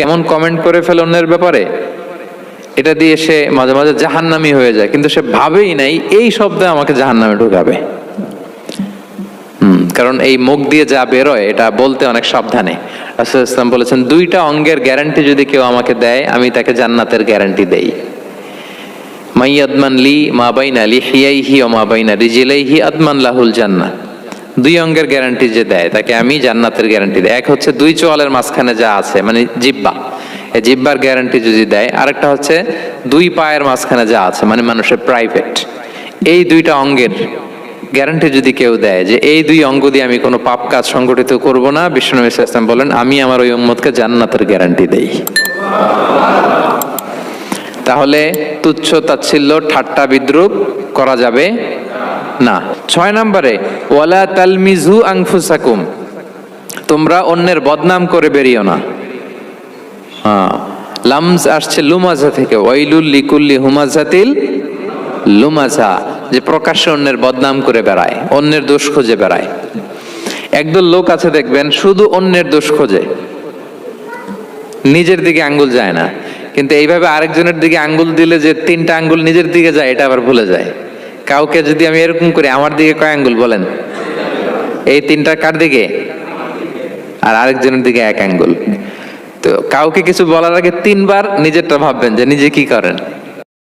কেমন কমেন্ট করে ফেলে অন্যের ব্যাপারে? এটা দিয়ে সে মাঝে মাঝে জাহান্নামি হয়ে যায়, কিন্তু সে ভাবেই নাই এই শব্দে আমাকে জাহান্নামে ঢুকাবে। কারণ এই মুখ দিয়ে যা বেরোয়, এটা বলতে অনেক সাবধানে। রাসূল ইসলাম বলেছেন, দুইটা অঙ্গের গ্যারান্টি যদি কেউ আমাকে দেয়, আমি তাকে জান্নাতের গ্যারান্টি দেই। মাই আদমান লি মা বাইনা লিহিয়াইহি ও মা বাইনা রিজিলাইহি আদমান লাহুল জান্নাত দুই অঙ্গের গ্যারান্টি যে দেয়, তাকে আমি জান্নাতের গ্যারান্টি দেয় এক হচ্ছে দুই চোয়ালের মাঝখানে যা আছে মানে জিব্বা। এই জিব্বার গ্যারান্টি যদি দেয়, আরেকটা হচ্ছে দুই পায়ের মাঝখানে যা আছে মানে মানুষের প্রাইভেট এই দুইটা অঙ্গের গ্যারান্টি যদি কেউ দেয় যে এই দুই অঙ্গ দিয়ে আমি কোনো পাপ কাজ সংগঠিত করব না, বিষ্ণু ইসলাম বলেন, আমি আমার ওই উম্মতকে জান্নাতের গ্যারান্টি দেই। তাহলে তুচ্ছ তাচ্ছিল্য, ঠাট্টা বিদ্রুপ করা যাবে না। ছয় নম্বরে, ওয়ালা তালমিজু আংফুসাকুম তোমরা অন্যের বদনাম করে বেরিও না। হ্যাঁ লামজ আসছে লুমাজা থেকে। ওয়াইলুল লিকুল্লি হুমাজাতিল লুমাজা, যে প্রকাশ্যে অন্যের বদনাম করে বেড়ায়, অন্যের দোষ খুঁজে বেড়ায়। একদল লোক আছে দেখবেন, শুধু অন্যের দোষ খোঁজে। নিজের দিকে আঙ্গুল যায় না। কিন্তু এইভাবে আরেকজনের দিকে আঙ্গুল দিলে যে তিনটা আঙ্গুল নিজের দিকে যায়, এটা আবার ভুলে যায়। কাউকে যদি আমি এরকম করি, আমার দিকে কয় আঙ্গুল বলেন? এই তিনটা কার দিকে? আর আরেকজনের দিকে এক আঙ্গুল। তো কাউকে কিছু বলার আগে তিনবার নিজেরটা ভাববেন যে নিজে কি করেন।